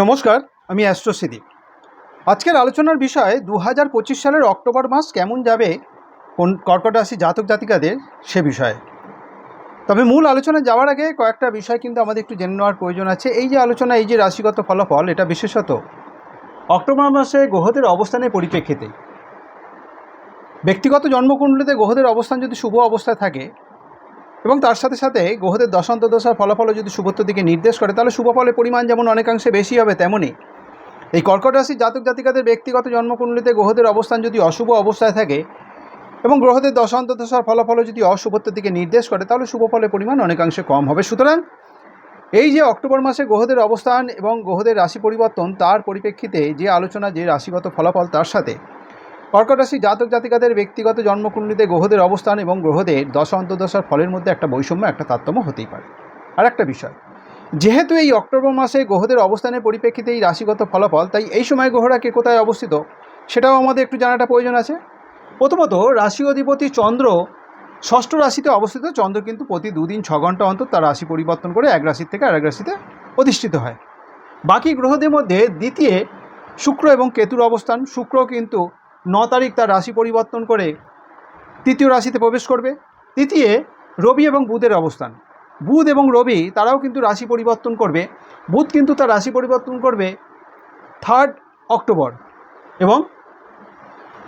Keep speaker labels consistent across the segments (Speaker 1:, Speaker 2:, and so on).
Speaker 1: নমস্কার, আমি অ্যাস্ট্রোসিদি আজকের আলোচনার বিষয় দু হাজার পঁচিশ সালের অক্টোবর মাস কেমন যাবে, কোন কর্কট রাশি জাতক জাতিকাদের সে বিষয়ে। তবে মূল আলোচনা যাওয়ার আগে কয়েকটা বিষয় কিন্তু আমাদের একটু জেনে নেওয়ার প্রয়োজন আছে। এই যে আলোচনা, এই যে রাশিগত ফলাফল, এটা বিশেষত অক্টোবর মাসে গ্রহদের অবস্থানের পরিপ্রেক্ষিতে। ব্যক্তিগত জন্মকুণ্ডলিতে গ্রহদের অবস্থান যদি শুভ অবস্থায় থাকে এবং তার সাথে সাথে গ্রহদের দশান্ত দশার ফলাফলও যদি শুভত্ব দিকে নির্দেশ করে, তাহলে শুভ ফলের পরিমাণ যেমন অনেকাংশে বেশি হবে, তেমনই। এই কর্কট রাশির জাতক জাতিকাদের ব্যক্তিগত জন্মকুণ্ডলিতে গ্রহদের অবস্থান যদি অশুভ অবস্থায় থাকে এবং গ্রহদের দশান্ত দশার ফলাফলও যদি অশুভত্বের দিকে নির্দেশ করে, তাহলে শুভ ফলের পরিমাণ অনেকাংশে কম হবে। সুতরাং এই যে অক্টোবর মাসে গ্রহদের অবস্থান এবং গ্রহদের রাশি পরিবর্তন, তার পরিপ্রেক্ষিতে যে আলোচনা, যে রাশিগত ফলাফল, তার সাথে কর্কট রাশি জাতক জাতিকাদের ব্যক্তিগত জন্মকুণ্ডলিতে গ্রহদের অবস্থান এবং গ্রহদের দশ অন্তর্দশার ফলের মধ্যে একটা বৈষম্য, একটা তারতম্য হতেই পারে। আর একটা বিষয়, যেহেতু এই অক্টোবর মাসে গ্রহদের অবস্থানের পরিপ্রেক্ষিতে এই রাশিগত ফলাফল, তাই এই সময় গ্রহরা কে কোথায় অবস্থিত, সেটাও আমাদের একটু জানাটা প্রয়োজন আছে। প্রথমত, রাশি অধিপতি চন্দ্র ষষ্ঠ রাশিতে অবস্থিত। চন্দ্র কিন্তু প্রতি দুদিন ছ ঘণ্টা অন্তর তার রাশি পরিবর্তন করে এক রাশির থেকে আরেক রাশিতে অধিষ্ঠিত হয়। বাকি গ্রহদের মধ্যে দ্বিতীয় শুক্র এবং কেতুর অবস্থান। শুক্র কিন্তু ন তারিখ তার রাশি পরিবর্তন করে তৃতীয় রাশিতে প্রবেশ করবে। তৃতীয় রবি এবং বুধের অবস্থান। বুধ এবং রবি তারাও কিন্তু রাশি পরিবর্তন করবে। বুধ কিন্তু তার রাশি পরিবর্তন করবে থার্ড অক্টোবর এবং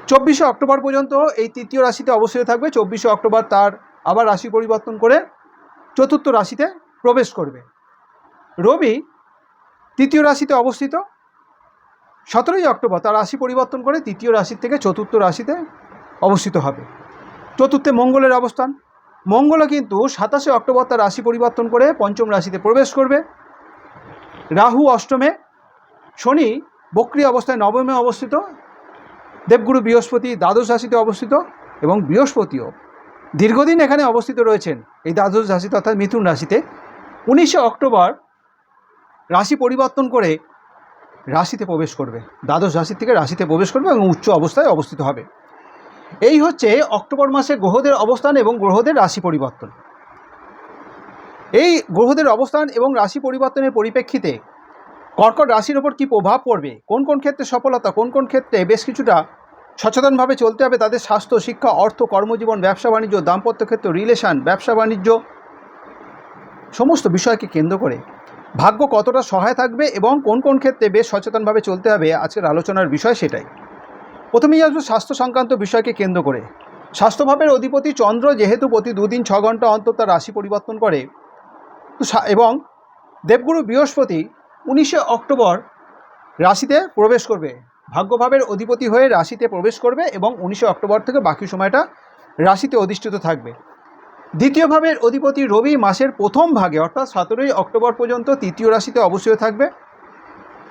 Speaker 1: চব্বিশে অক্টোবর পর্যন্ত এই তৃতীয় রাশিতে অবস্থিত থাকবে। চব্বিশে অক্টোবর তার আবার রাশি পরিবর্তন করে চতুর্থ রাশিতে প্রবেশ করবে। রবি তৃতীয় রাশিতে অবস্থিত। সতেরোই অক্টোবর তার রাশি পরিবর্তন করে তৃতীয় রাশি থেকে চতুর্থ রাশিতে অবস্থিত হবে। চতুর্থে মঙ্গলের অবস্থান। মঙ্গলও কিন্তু সাতাশে অক্টোবর তার রাশি পরিবর্তন করে পঞ্চম রাশিতে প্রবেশ করবে। রাহু অষ্টমে, শনি বক্রি অবস্থায় নবমে অবস্থিত। দেবগুরু বৃহস্পতি দ্বাদশ রাশিতে অবস্থিত এবং বৃহস্পতিও দীর্ঘদিন এখানে অবস্থিত রয়েছেন এই দ্বাদশ রাশিতে অর্থাৎ মিথুন রাশিতে। উনিশে অক্টোবর রাশি পরিবর্তন করে রাশিতে প্রবেশ করবে। দ্বাদশ রাশি থেকে রাশিতে প্রবেশ করবে এবং উচ্চ অবস্থায় অবস্থিত হবে। এই হচ্ছে অক্টোবর মাসে গ্রহদের অবস্থান এবং গ্রহদের রাশি পরিবর্তন। এই গ্রহদের অবস্থান এবং রাশি পরিবর্তনের পরিপ্রেক্ষিতে কর্কট রাশির ওপর কী প্রভাব পড়বে? কোন কোন ক্ষেত্রে সফলতা, কোন কোন ক্ষেত্রে বেশ কিছুটা সচেতনভাবে চলতে হবে তাদের স্বাস্থ্য, শিক্ষা, অর্থ, কর্মজীবন, ব্যবসা, বাণিজ্য, দাম্পত্য ক্ষেত্র রিলেশান ব্যবসা, বাণিজ্য, সমস্ত বিষয়কে কেন্দ্র করে ভাগ্য কতটা সহায় থাকবে এবং কোন কোন ক্ষেত্রে বেশ সচেতনভাবে চলতে হবে, আজকের আলোচনার বিষয় সেটাই। প্রথমেই আসব স্বাস্থ্য সংক্রান্ত বিষয়কে কেন্দ্র করে। স্বাস্থ্যভাবের অধিপতি চন্দ্র যেহেতু প্রতি দুদিন ছ ঘণ্টা অন্তর তার রাশি পরিবর্তন করে এবং দেবগুরু বৃহস্পতি উনিশে অক্টোবর রাশিতে প্রবেশ করবে। ভাগ্যভাবের অধিপতি হয়ে রাশিতে প্রবেশ করবে এবং উনিশে অক্টোবর থেকে বাকি সময়টা রাশিতে অধিষ্ঠিত থাকবে। দ্বিতীয় ভাবের অধিপতি রবি মাসের প্রথম ভাগে, অর্থাৎ সতেরোই অক্টোবর পর্যন্ত তৃতীয় রাশিতে অবস্থিত থাকবে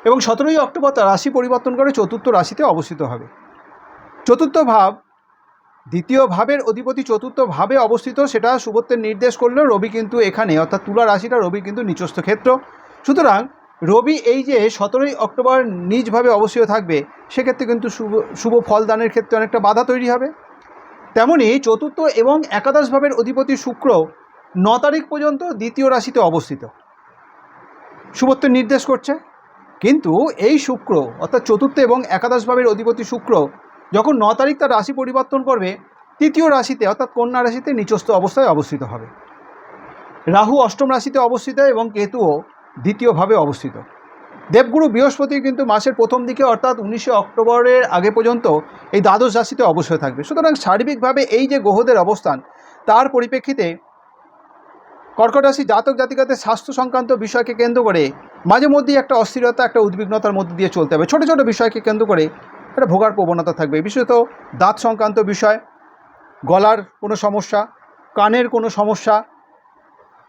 Speaker 1: এবং সতেরোই অক্টোবর তার রাশি পরিবর্তন করে চতুর্থ রাশিতে অবস্থিত হবে। চতুর্থ ভাব, দ্বিতীয় ভাবের অধিপতি চতুর্থ ভাবে অবস্থিত, সেটা শুভত্বের নির্দেশ করলেও রবি কিন্তু এখানে, অর্থাৎ তুলা রাশিটা রবি কিন্তু নিচস্থ ক্ষেত্র। সুতরাং রবি এই যে সতেরোই অক্টোবর নিজভাবে অবস্থিত থাকবে, সেক্ষেত্রে কিন্তু শুভ শুভ ফলদানের ক্ষেত্রে অনেকটা বাধা তৈরি হবে। তেমনি চতুর্থ এবং একাদশ ভাবের অধিপতি শুক্র ন তারিখ পর্যন্ত দ্বিতীয় রাশিতে অবস্থিত। শুভত্ব নির্দেশ করছে। কিন্তু এই শুক্র, অর্থাৎ চতুর্থ এবং একাদশ ভাবের অধিপতি শুক্র, যখন ন তারিখ তার রাশি পরিবর্তন করবে, তৃতীয় রাশিতে, অর্থাৎ কন্যা রাশিতে নিচস্থ অবস্থায় অবস্থিত হবে। রাহু অষ্টম রাশিতে অবস্থিত এবং কেতুও দ্বিতীয়ভাবে অবস্থিত। দেবগুরু বৃহস্পতি কিন্তু মাসের প্রথম দিকে অর্থাৎ উনিশে অক্টোবরের আগে পর্যন্ত এই দ্বাদশ রাশিতে অবশ্যই থাকবে। সুতরাং সার্বিকভাবে এই যে গ্রহদের অবস্থান, তার পরিপ্রেক্ষিতে কর্কট রাশি জাতক জাতিকাদের স্বাস্থ্য সংক্রান্ত বিষয়কে কেন্দ্র করে মাঝে মধ্যেই একটা অস্থিরতা, একটা উদ্বিগ্নতার মধ্যে দিয়ে চলতে হবে। ছোটো ছোটো বিষয়কে কেন্দ্র করে একটা ভোগার প্রবণতা থাকবে। বিশেষত দাঁত সংক্রান্ত বিষয়, গলার কোনো সমস্যা, কানের কোনো সমস্যা,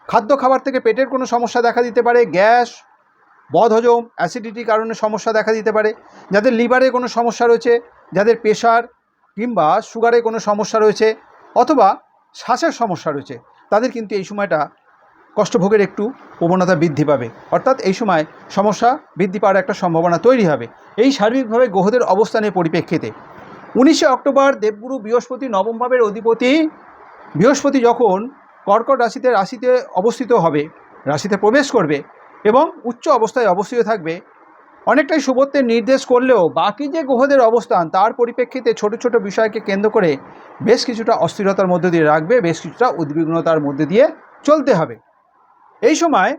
Speaker 1: খাদ্য খাবার থেকে পেটের কোনো সমস্যা দেখা দিতে পারে, গ্যাস বদহজম অ্যাসিডিটির কারণে সমস্যা দেখা দিতে পারে। যাদের লিভারে কোনো সমস্যা রয়েছে, যাদের প্রেশার কিংবা সুগারে কোনো সমস্যা রয়েছে অথবা শ্বাসের সমস্যা রয়েছে, তাদের কিন্তু এই সময়টা কষ্টভোগের একটু প্রবণতা বৃদ্ধি পাবে। অর্থাৎ এই সময় সমস্যা বৃদ্ধি পাওয়ার একটা সম্ভাবনা তৈরি হবে। এই সার্বিকভাবে গ্রহদের অবস্থানের পরিপ্রেক্ষিতে উনিশে অক্টোবর দেবগুরু বৃহস্পতি, নবম ভাবের অধিপতি, বৃহস্পতি যখন কর্কট রাশিতে রাশিতে অবস্থিত হবে, রাশিতে প্রবেশ করবে এবং উচ্চ অবস্থায় অবস্থিত থাকবে। অনেকটাই শুভত্বের নির্দেশ করলেও বাকি যে গ্রহদের অবস্থান, তার পরিপ্রেক্ষিতে ছোট ছোট বিষয়কে কেন্দ্র করে বেশ কিছুটা অস্থিরতার মধ্যে দিয়ে রাখবে, বেশ কিছুটা উদ্বিগ্নতার মধ্যে দিয়ে চলতে হবে। এই সময়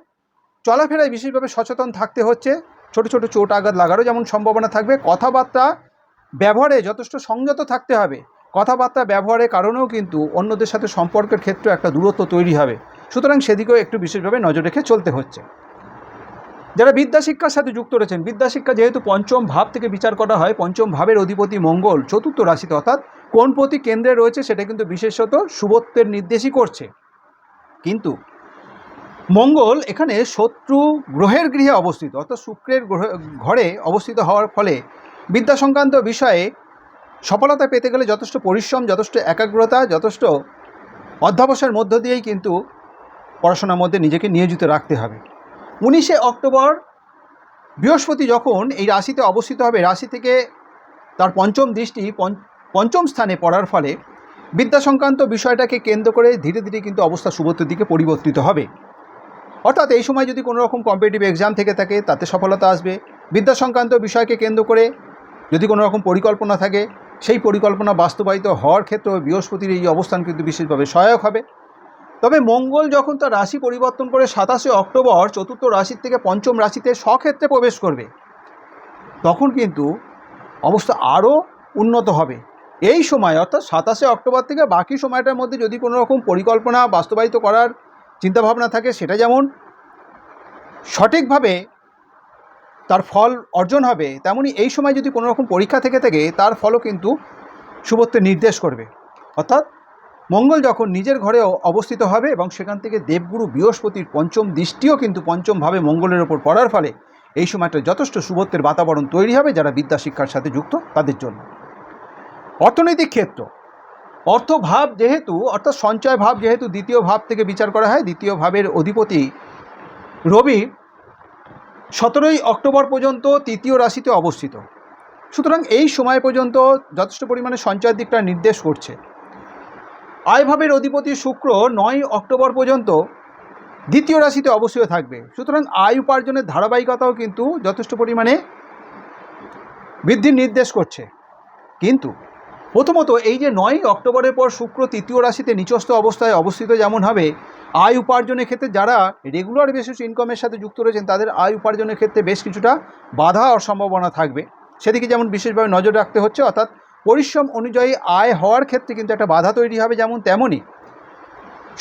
Speaker 1: চলাফেরায় বিশেষভাবে সচেতন থাকতে হচ্ছে। ছোট ছোট চোট আঘাত লাগারও যেমন সম্ভাবনা থাকবে, কথাবার্তা ব্যবহারে যথেষ্ট সংযত থাকতে হবে। কথাবার্তা ব্যবহারের কারণেও কিন্তু অন্যদের সাথে সম্পর্কের ক্ষেত্রে একটা দূরত্ব তৈরি হবে। সুতরাং সেদিকেও একটু বিশেষভাবে নজর রেখে চলতে হচ্ছে। যারা বিদ্যা শিক্ষার সাথে যুক্ত রয়েছেন বিদ্যা শিক্ষা যেহেতু পঞ্চম ভাব থেকে বিচার করা হয়, পঞ্চম ভাবের অধিপতি মঙ্গল চতুর্থ রাশিতে, অর্থাৎ কোন প্রতি কেন্দ্রে রয়েছে সেটা কিন্তু বিশেষত শুভত্বের নির্দেশই করছে। কিন্তু মঙ্গল এখানে শত্রু গ্রহের গৃহে অবস্থিত, অর্থাৎ শুক্রের গ্রহ- ঘরে অবস্থিত হওয়ার ফলে বিদ্যা সংক্রান্ত বিষয়ে সফলতা পেতে গেলে যথেষ্ট পরিশ্রম, যথেষ্ট একাগ্রতা, যথেষ্ট অধ্যাবসায়ের মধ্য দিয়েই কিন্তু পড়াশোনার মধ্যে নিজেকে নিয়োজিত রাখতে হবে। উনিশে অক্টোবর বৃহস্পতি যখন এই রাশিতে অবস্থিত হবে, রাশি থেকে তার পঞ্চম দৃষ্টি পঞ্চ- পঞ্চম স্থানে পড়ার ফলে বিদ্যা সংক্রান্ত বিষয়টাকে কেন্দ্র করে ধীরে ধীরে কিন্তু অবস্থা শুভত্বের দিকে পরিবর্তিত হবে। অর্থাৎ এই সময় যদি কোনো রকম কম্পিটিটিভ এক্সাম থেকে থাকে, তাতে সফলতা আসবে। বিদ্যা সংক্রান্ত বিষয়কে কেন্দ্র করে যদি কোনো রকম পরিকল্পনা থাকে, সেই পরিকল্পনা বাস্তবায়িত হওয়ার ক্ষেত্রে বৃহস্পতির এই অবস্থান কিন্তু বিশেষভাবে সহায়ক হবে। তবে মঙ্গল যখন তার রাশি পরিবর্তন করে সাতাশে অক্টোবর চতুর্থ রাশির থেকে পঞ্চম রাশিতে স্বক্ষেত্রে প্রবেশ করবে, তখন কিন্তু অবস্থা আরও উন্নত হবে। এই সময়, অর্থাৎ সাতাশে অক্টোবর থেকে বাকি সময়টার মধ্যে যদি কোনো রকম পরিকল্পনা বাস্তবায়িত করার চিন্তাভাবনা থাকে, সেটা যেমন সঠিকভাবে তার ফল অর্জন হবে, তেমনি এই সময় যদি কোনো রকম পরীক্ষা থেকে থাকে, তার ফলও কিন্তু শুভত্বের নির্দেশ করবে। অর্থাৎ মঙ্গল যখন নিজের ঘরে অবস্থিত হবে এবং সেখান থেকে দেবগুরু বৃহস্পতির পঞ্চম দৃষ্টিও কিন্তু পঞ্চমভাবে মঙ্গলের ওপর পড়ার ফলে এই সময়টা যথেষ্ট শুভত্বের বাতাবরণ তৈরি হবে যারা বিদ্যা শিক্ষার সাথে যুক্ত তাদের জন্য। অর্থনৈতিক ক্ষেত্র। অর্থভাব যেহেতু, অর্থাৎ সঞ্চয় ভাব যেহেতু দ্বিতীয় ভাব থেকে বিচার করা হয়, দ্বিতীয় ভাবের অধিপতি রবি সতেরোই অক্টোবর পর্যন্ত তৃতীয় রাশিতে অবস্থিত। সুতরাং এই সময় পর্যন্ত যথেষ্ট পরিমাণে সঞ্চয়ের দিকটা নির্দেশ করছে। আয়ভাবের অধিপতি শুক্র নয় অক্টোবর পর্যন্ত দ্বিতীয় রাশিতে অবশ্যই থাকবে। সুতরাং আয় উপার্জনের ধারাবাহিকতাও কিন্তু যথেষ্ট পরিমাণে বৃদ্ধির নির্দেশ করছে। কিন্তু প্রথমত এই যে নয় অক্টোবরের পর শুক্র তৃতীয় রাশিতে নিচস্থ অবস্থায় অবস্থিত যেমন হবে, আয় উপার্জনের ক্ষেত্রে যারা রেগুলার বেসিস ইনকামের সাথে যুক্ত রয়েছেন, তাদের আয় উপার্জনের ক্ষেত্রে বেশ কিছুটা বাধা আর সম্ভাবনা থাকবে। সেদিকে যেমন বিশেষভাবে নজর রাখতে হচ্ছে, অর্থাৎ পরিশ্রম অনুযায়ী আয় হওয়ার ক্ষেত্রে কিন্তু একটা বাধা তৈরি হবে যেমন তেমনই।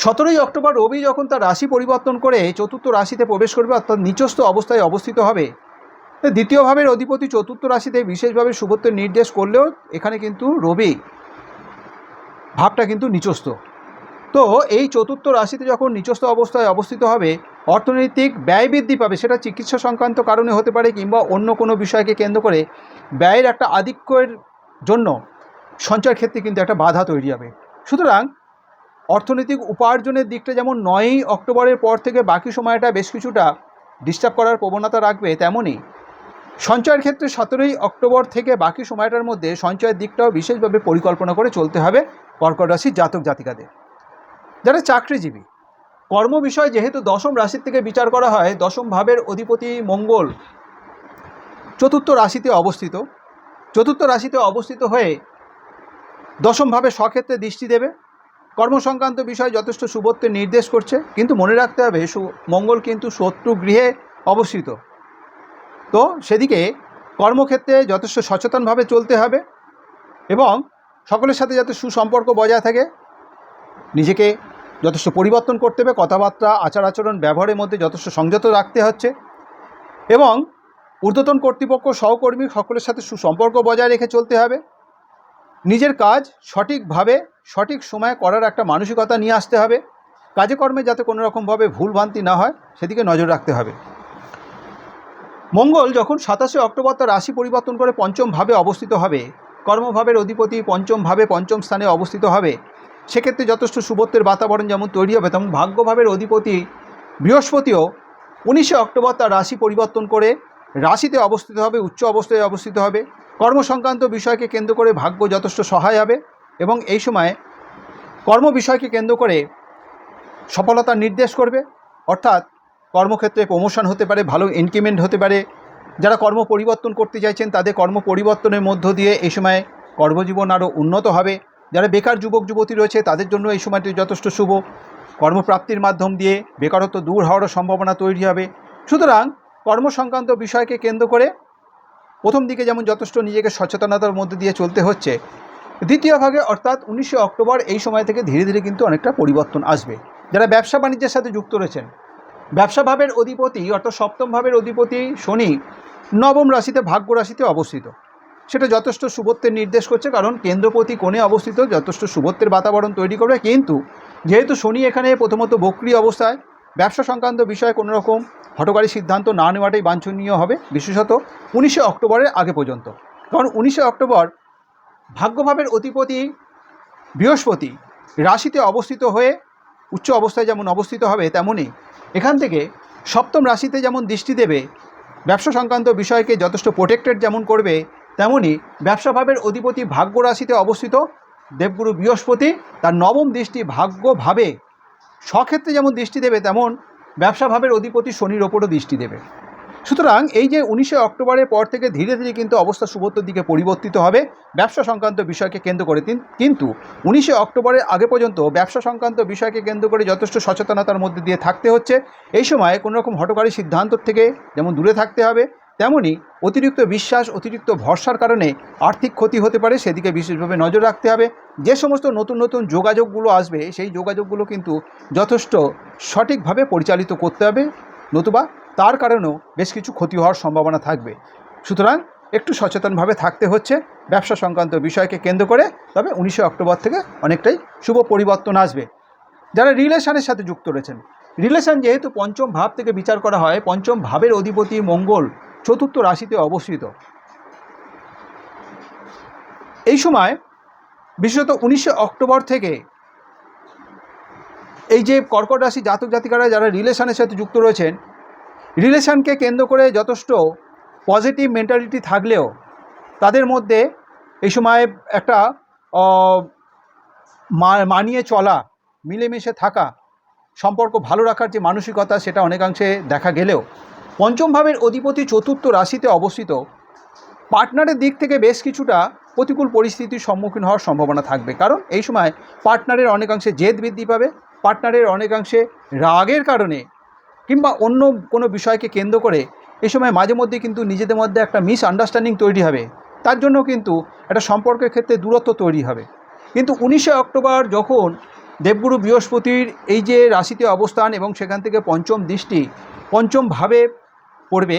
Speaker 1: সতেরোই অক্টোবর রবি যখন তার রাশি পরিবর্তন করে চতুর্থ রাশিতে প্রবেশ করবে, অর্থাৎ নিচস্থ অবস্থায় অবস্থিত হবে। তো দ্বিতীয় ভাবের অধিপতি চতুর্থ রাশিতে বিশেষভাবে শুভত্বের নির্দেশ করলেও এখানে কিন্তু রবি ভাবটা কিন্তু নিচস্থ। তো এই চতুর্থ রাশিতে যখন নিচস্থ অবস্থায় অবস্থিত হবে, অর্থনৈতিক ব্যয় বৃদ্ধি পাবে, সেটা চিকিৎসা সংক্রান্ত কারণে হতে পারে কিংবা অন্য কোনো বিষয়কে কেন্দ্র করে ব্যয়ের একটা আধিক্যের জন্য সঞ্চয়ের ক্ষেত্রে কিন্তু একটা বাধা তৈরি হবে। সুতরাং অর্থনৈতিক উপার্জনের দিকটা যেমন নয়ই অক্টোবরের পর থেকে বাকি সময়টা বেশ কিছুটা ডিস্টার্ব করার প্রবণতা রাখবে তেমনই সঞ্চয়ের ক্ষেত্রে সতেরোই অক্টোবর থেকে বাকি সময়টার মধ্যে সঞ্চয়ের দিকটাও বিশেষভাবে পরিকল্পনা করে চলতে হবে কর্কট রাশির জাতক জাতিকাদের। যারা চাকরিজীবী, কর্ম বিষয় যেহেতু দশম রাশির থেকে বিচার করা হয়, দশম ভাবের অধিপতি মঙ্গল চতুর্থ রাশিতে অবস্থিত। চতুর্থ রাশিতে অবস্থিত হয়ে দশমভাবে স্বক্ষেত্রে দৃষ্টি দেবে। কর্মসংক্রান্ত বিষয় যথেষ্ট শুভত্বের নির্দেশ করছে, কিন্তু মনে রাখতে হবে মঙ্গল কিন্তু শত্রু গৃহে অবস্থিত। তো সেদিকে কর্মক্ষেত্রে যথেষ্ট সচেতনভাবে চলতে হবে এবং সকলের সাথে যাতে সুসম্পর্ক বজায় থাকে, নিজেকে যথেষ্ট পরিবর্তন করতে হবে, কথাবার্তা আচার আচরণ ব্যবহারের মধ্যে যথেষ্ট সংযত রাখতে হচ্ছে এবং ঊর্ধ্বতন কর্তৃপক্ষ, সহকর্মী সকলের সাথে সুসম্পর্ক বজায় রেখে চলতে হবে। নিজের কাজ সঠিকভাবে, সঠিক সময়ে করার একটা মানসিকতা নিয়ে আসতে হবে। কাজে কর্মে যাতে কোনো রকমভাবে ভুলভ্রান্তি না হয়, সেদিকে নজর রাখতে হবে। মঙ্গল যখন সাতাশে অক্টোবর তার রাশি পরিবর্তন করে পঞ্চম ভাবে অবস্থিত হবে, কর্মভাবের অধিপতি পঞ্চম ভাবে পঞ্চম স্থানে অবস্থিত হবে, সেক্ষেত্রে যথেষ্ট শুভত্বের বাতাবরণ যেমন তৈরি হবে, তেমন ভাগ্যভাবের অধিপতি বৃহস্পতিও উনিশে অক্টোবর তার রাশি পরিবর্তন করে রাশিতে অবস্থিত হবে, উচ্চ অবস্থায় অবস্থিত হবে। কর্মসংক্রান্ত বিষয়কে কেন্দ্র করে ভাগ্য যথেষ্ট সহায় হবে এবং এই সময় কর্ম বিষয়কে কেন্দ্র করে সফলতা নির্দেশ করবে। অর্থাৎ কর্মক্ষেত্রে প্রমোশন হতে পারে, ভালো ইনক্রিমেন্ট হতে পারে। যারা কর্ম পরিবর্তন করতে চাইছেন, তাদের কর্ম পরিবর্তনের মধ্য দিয়ে এই সময় কর্মজীবন আরও উন্নত হবে। যারা বেকার যুবক, যুবতী রয়েছে, তাদের জন্য এই সময়টি যথেষ্ট শুভ। কর্মপ্রাপ্তির মাধ্যম দিয়ে বেকারত্ব দূর হওয়ারও সম্ভাবনা তৈরি হবে। সুতরাং কর্ম সংক্রান্ত বিষয়কে কেন্দ্র করে প্রথম দিকে যেমন যথেষ্ট নিজেকে সচেতনতার মধ্যে দিয়ে চলতে হচ্ছে, দ্বিতীয় ভাগে অর্থাৎ উনিশে অক্টোবর এই সময় থেকে ধীরে ধীরে কিন্তু অনেকটা পরিবর্তন আসবে। যারা ব্যবসা বাণিজ্যের সাথে যুক্ত রয়েছেন, ব্যবসা ভাবের অধিপতি অর্থাৎ সপ্তম ভাবের অধিপতি শনি নবম রাশিতে ভাগ্য রাশিতে অবস্থিত। সেটা যথেষ্ট শুভত্বের নির্দেশ করছে, কারণ কেন্দ্রপতি কোণে অবস্থিত, যথেষ্ট শুভত্বের বাতাবরণ তৈরি করবে। কিন্তু যেহেতু শনি এখানে প্রথমত বক্রি অবস্থায়, ব্যবসা সংক্রান্ত বিষয়ে কোনো রকম হটকারী সিদ্ধান্ত না নেওয়াটাই বাঞ্ছনীয় হবে, বিশেষত উনিশে অক্টোবরের আগে পর্যন্ত। কারণ উনিশে অক্টোবর ভাগ্যভাবের অধিপতি বৃহস্পতি রাশিতে অবস্থিত হয়ে উচ্চ অবস্থায় যেমন অবস্থিত হবে তেমনই এখান থেকে সপ্তম রাশিতে যেমন দৃষ্টি দেবে, ব্যবসা সংক্রান্ত বিষয়কে যথেষ্ট প্রোটেক্টেড যেমন করবে তেমনই ব্যবসাভাবের অধিপতি ভাগ্য রাশিতে অবস্থিত দেবগুরু বৃহস্পতি তার নবম দৃষ্টি ভাগ্যভাবে স্বক্ষেত্রে যেমন দৃষ্টি দেবে, তেমন ব্যবসাভাবের অধিপতি শনির ওপরও দৃষ্টি দেবে। সুতরাং এই যে উনিশে অক্টোবরের পর থেকে ধীরে ধীরে কিন্তু অবস্থা সুবত্তর দিকে পরিবর্তিত হবে, ব্যবসা সংক্রান্ত বিষয়কে কেন্দ্র করে কিন্তু উনিশে অক্টোবরের আগে পর্যন্ত ব্যবসা সংক্রান্ত বিষয়কে কেন্দ্র করে যথেষ্ট সচেতনতার মধ্যে দিয়ে থাকতে হচ্ছে। এই সময় কোনো রকম হটকারী সিদ্ধান্ত থেকে যেমন দূরে থাকতে হবে, তেমনি অতিরিক্ত বিশ্বাস, অতিরিক্ত ভরসার কারণে আর্থিক ক্ষতি হতে পারে, সেদিকে বিশেষভাবে নজর রাখতে হবে। যে সমস্ত নতুন নতুন যোগাযোগগুলো আসবে, সেই যোগাযোগগুলো কিন্তু যথেষ্ট সঠিকভাবে পরিচালিত করতে হবে, নতুবা তার কারণেও বেশ কিছু ক্ষতি হওয়ার সম্ভাবনা থাকবে। সুতরাং একটু সচেতনভাবে থাকতে হচ্ছে, ব্যবসা সংক্রান্ত বিষয়কে কেন্দ্র করে, তবে উনিশে অক্টোবর থেকে অনেকটাই শুভ পরিবর্তন আসবে। যারা রিলেশনের সাথে যুক্ত রয়েছেন, রিলেশন যেহেতু পঞ্চম ভাব থেকে বিচার করা হয়, পঞ্চম ভাবের অধিপতি মঙ্গল চতুর্থ রাশিতে অবস্থিত। এই সময় বিশেষত উনিশে অক্টোবর থেকে এই যে কর্কট রাশি জাতক জাতিকারা যারা রিলেশনের সাথে যুক্ত রয়েছেন, রিলেশনকে কেন্দ্র করে যথেষ্ট পজিটিভ মেন্টালিটি থাকলেও তাদের মধ্যে এই সময় একটা মানিয়ে চলা, মিলেমিশে থাকা, সম্পর্ক ভালো রাখার যে মানসিকতা সেটা অনেকাংশে দেখা গেলেও পঞ্চম ভাবের অধিপতি চতুর্থ রাশিতে অবস্থিত। পার্টনারের দিক থেকে বেশ কিছুটা প্রতিকূল পরিস্থিতির সম্মুখীন হওয়ার সম্ভাবনা থাকবে। কারণ এই সময় পার্টনারের অনেকাংশে জেদ বৃদ্ধি পাবে, পার্টনারের অনেকাংশে রাগের কারণে কিংবা অন্য কোনো বিষয়কে কেন্দ্র করে এই সময় মাঝে মধ্যে কিন্তু নিজেদের মধ্যে একটা মিস আন্ডারস্ট্যান্ডিং তৈরি হবে। তার জন্য কিন্তু একটা সম্পর্কের ক্ষেত্রে দূরত্ব তৈরি হবে। কিন্তু উনিশে অক্টোবর যখন দেবগুরু বৃহস্পতির এই যে রাশিতে অবস্থান এবং সেখান থেকে পঞ্চম দৃষ্টি পঞ্চমভাবে পড়বে,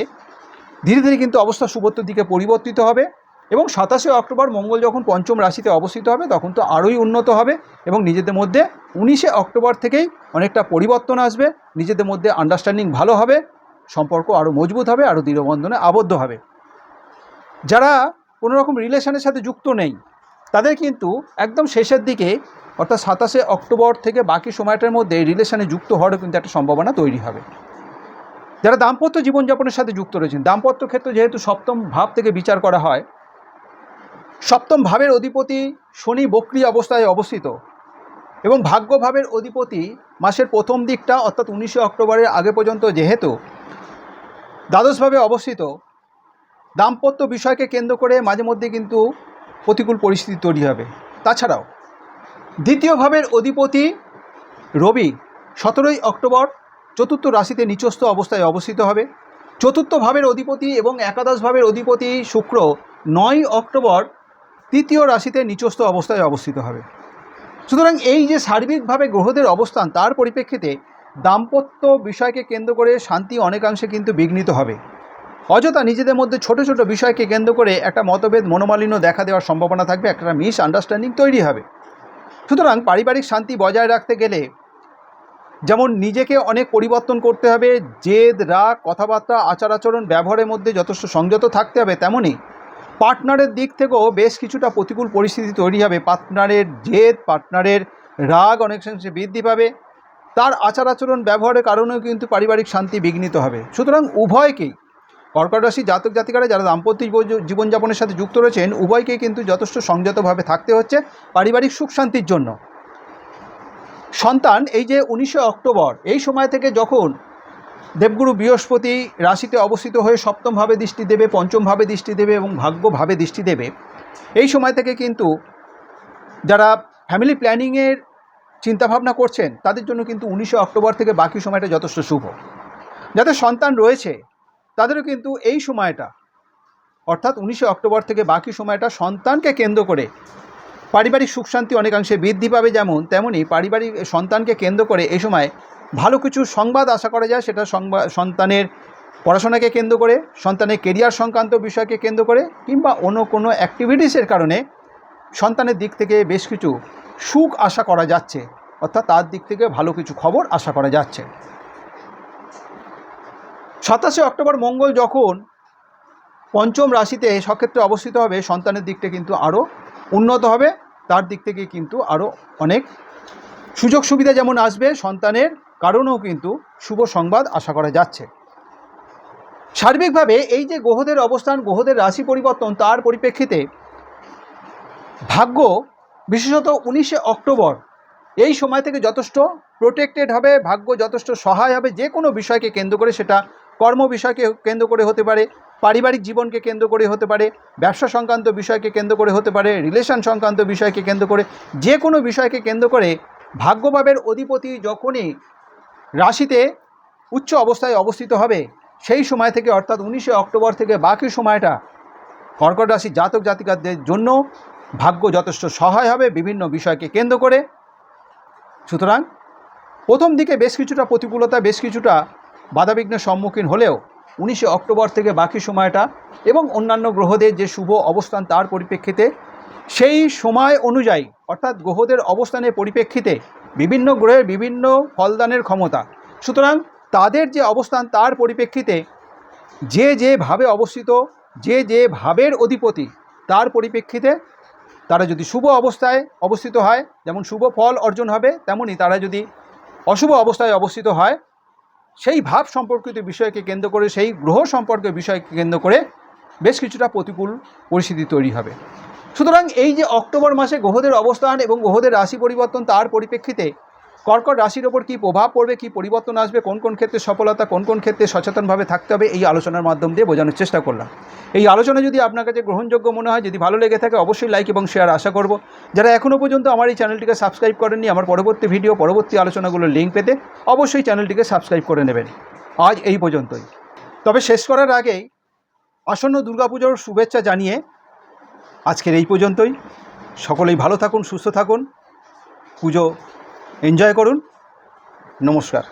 Speaker 1: ধীরে ধীরে কিন্তু অবস্থা সুবত্তর দিকে পরিবর্তিত হবে। এবং সাতাশে অক্টোবর মঙ্গল যখন পঞ্চম রাশিতে অবস্থিত হবে, তখন তো আরোই উন্নত হবে এবং নিজেদের মধ্যে উনিশে অক্টোবর থেকেই অনেকটা পরিবর্তন আসবে। নিজেদের মধ্যে আন্ডারস্ট্যান্ডিং ভালো হবে, সম্পর্ক আরও মজবুত হবে আরও দৃঢ়বন্ধনে আবদ্ধ হবে। যারা কোনো রকম রিলেশনের সাথে যুক্ত নেই, তাদের কিন্তু একদম শেষের দিকে, অর্থাৎ সাতাশে অক্টোবর থেকে বাকি সময়টার মধ্যে রিলেশনে যুক্ত হওয়ারও কিন্তু একটা সম্ভাবনা তৈরি হবে। যারা দাম্পত্য জীবনযাপনের সাথে যুক্ত রয়েছেন, দাম্পত্য ক্ষেত্রে যেহেতু সপ্তম ভাব থেকে বিচার করা হয় সপ্তম ভাবের অধিপতি শনি বক্রি অবস্থায় অবস্থিত এবং ভাগ্যভাবের অধিপতি মাসের প্রথম দিকটা অর্থাৎ উনিশে অক্টোবরের আগে পর্যন্ত যেহেতু দ্বাদশভাবে অবস্থিত, দাম্পত্য বিষয়কে কেন্দ্র করে মাঝে মধ্যে কিন্তু প্রতিকূল পরিস্থিতি তৈরি হবে। তাছাড়াও, দ্বিতীয় ভাবের অধিপতি রবি সতেরোই অক্টোবর চতুর্থ রাশিতে নিচস্থ অবস্থায় অবস্থিত হবে। চতুর্থ ভাবের অধিপতি এবং একাদশ ভাবের অধিপতি শুক্র নয় অক্টোবর তৃতীয় রাশিতে নিচস্থ অবস্থায় অবস্থিত হবে। সুতরাং এই যে সার্বিকভাবে গ্রহদের অবস্থান, তার পরিপ্রেক্ষিতে দাম্পত্য বিষয়কে কেন্দ্র করে শান্তি অনেকাংশে কিন্তু বিঘ্নিত হবে। অযথা নিজেদের মধ্যে ছোট ছোট বিষয়কে কেন্দ্র করে একটা মতভেদ, মনোমালিন্য দেখা দেওয়ার সম্ভাবনা থাকবে, একটা মিস আন্ডারস্ট্যান্ডিং তৈরি হবে। সুতরাং পারিবারিক শান্তি বজায় রাখতে গেলে যেমন নিজেকে অনেক পরিবর্তন করতে হবে, জেদ, রাগ, কথাবার্তা আচার আচরণ ব্যবহারের মধ্যে যথেষ্ট সংযত থাকতে হবে তেমনই পার্টনারের দিক থেকেও বেশ কিছুটা প্রতিকূল পরিস্থিতি তৈরি হবে। পার্টনারের জেদ, পার্টনারের রাগ অনেক অংশে বৃদ্ধি পাবে। তার আচার আচরণ ব্যবহারের কারণেও কিন্তু পারিবারিক শান্তি বিঘ্নিত হবে। সুতরাং উভয়কেই, কর্কট রাশি জাতক জাতিকারা যারা দাম্পত্য জীবনযাপনের সাথে যুক্ত রয়েছেন উভয়কেই কিন্তু যথেষ্ট সংযতভাবে থাকতে হচ্ছে পারিবারিক সুখ শান্তির জন্য। সন্তান, এই যে উনিশে অক্টোবর, এই সময় থেকে যখন দেবগুরু বৃহস্পতি রাশিতে অবস্থিত হয়ে সপ্তমভাবে দৃষ্টি দেবে, পঞ্চমভাবে দৃষ্টি দেবে এবং ভাগ্যভাবে দৃষ্টি দেবে। এই সময় থেকে কিন্তু যারা ফ্যামিলি প্ল্যানিংয়ের চিন্তাভাবনা করছেন, তাদের জন্য কিন্তু উনিশে অক্টোবর থেকে বাকি সময়টা যথেষ্ট শুভ। যাদের সন্তান রয়েছে, তাদেরও কিন্তু এই সময়টা, অর্থাৎ উনিশে অক্টোবর থেকে বাকি সময়টা সন্তানকে কেন্দ্র করে পারিবারিক সুখ শান্তি অনেকাংশে বৃদ্ধি পাবে যেমন তেমনই পারিবারিক সন্তানকে কেন্দ্র করে এই সময় ভালো কিছু সংবাদ আশা করা যায়, সেটা সংবাদ সন্তানের পড়াশোনাকে কেন্দ্র করে, সন্তানের কেরিয়ার সংক্রান্ত বিষয়কে কেন্দ্র করে, কিংবা অন্য কোনো অ্যাক্টিভিটিসের কারণে সন্তানের দিক থেকে বেশ কিছু সুখ আশা করা যাচ্ছে। অর্থাৎ তার দিক থেকে ভালো কিছু খবর আশা করা যাচ্ছে। সাতাশে অক্টোবর মঙ্গল যখন পঞ্চম রাশিতে সক্ষেত্রে অবস্থিত হবে, সন্তানের দিকটা কিন্তু আরও উন্নত হবে। তার দিক থেকে কিন্তু আরও অনেক সুযোগ সুবিধা যেমন আসবে, সন্তানের কারণেও কিন্তু শুভ সংবাদ আশা করা যাচ্ছে। সার্বিকভাবে এই যে গ্রহদের অবস্থান, গ্রহদের রাশি পরিবর্তন, তার পরিপ্রেক্ষিতে ভাগ্য বিশেষত উনিশে অক্টোবর এই সময় থেকে যথেষ্ট প্রোটেক্টেড হবে, ভাগ্য যথেষ্ট সহায় হবে, যে কোনো বিষয়কে কেন্দ্র করে সেটা কর্ম বিষয়কে কেন্দ্র করে হতে পারে, পারিবারিক জীবনকে কেন্দ্র করে হতে পারে, ব্যবসা সংক্রান্ত বিষয়কে কেন্দ্র করে হতে পারে রিলেশন সংক্রান্ত বিষয়কে কেন্দ্র করে, যে কোনো বিষয়কে কেন্দ্র করে ভাগ্যভাবের অধিপতি যখনই রাশিতে উচ্চ অবস্থায় অবস্থিত হবে। সেই সময় থেকে অর্থাৎ উনিশে অক্টোবর থেকে বাকি সময়টা কর্কট রাশির জাতক জাতিকাদের জন্য ভাগ্য যথেষ্ট সহায় হবে বিভিন্ন বিষয়কে কেন্দ্র করে। সুতরাং প্রথম দিকে বেশ কিছুটা প্রতিকূলতা, বেশ কিছুটা বাধাবিঘ্নের সম্মুখীন হলেও উনিশে অক্টোবর থেকে বাকি সময়টা এবং অন্যান্য গ্রহদের যে শুভ অবস্থান তার পরিপ্রেক্ষিতে সেই সময় অনুযায়ী অর্থাৎ গ্রহদের অবস্থানের পরিপ্রেক্ষিতে বিভিন্ন গ্রহের বিভিন্ন ফলদানের ক্ষমতা। সুতরাং তাদের যে অবস্থান তার পরিপ্রেক্ষিতে যে যেভাবে অবস্থিত, যে যে ভাবের অধিপতি তার পরিপ্রেক্ষিতে তারা যদি শুভ অবস্থায় অবস্থিত হয়, যেমন শুভ ফল অর্জন হবে, তেমনি তারা যদি অশুভ অবস্থায় অবস্থিত হয়, সেই ভাব সম্পর্কিত বিষয়কে কেন্দ্র করে, সেই গ্রহ সম্পর্কিত বিষয়কে কেন্দ্র করে বেশ কিছুটা প্রতিকূল পরিস্থিতি তৈরি হবে। সুতরাং এই যে অক্টোবর মাসে গ্রহদের অবস্থান এবং গ্রহদের রাশি পরিবর্তন তার পরিপ্রেক্ষিতে কর্কট রাশির ওপর কী প্রভাব পড়বে, কী পরিবর্তন আসবে, কোন কোন ক্ষেত্রে সফলতা, কোন কোন ক্ষেত্রে সচেতনভাবে থাকতে হবে, এই আলোচনার মাধ্যম দিয়ে বোঝানোর চেষ্টা করলাম। এই আলোচনা যদি আপনার কাছে গ্রহণযোগ্য মনে হয়, যদি ভালো লেগে থাকে, অবশ্যই লাইক এবং শেয়ার আশা করব। যারা এখনও পর্যন্ত আমার এই চ্যানেলটিকে সাবস্ক্রাইব করেননি, আমার পরবর্তী ভিডিও পরবর্তী আলোচনাগুলোর লিঙ্ক পেতে অবশ্যই চ্যানেলটিকে সাবস্ক্রাইব করে নেবেন। আজ এই পর্যন্তই। তবে শেষ করার আগেই আসন্ন দুর্গাপুজোর শুভেচ্ছা জানিয়ে আজকের এই পর্যন্তই। সকলেই ভালো থাকুন সুস্থ থাকুন। পুজো এনজয় করুন। নমস্কার।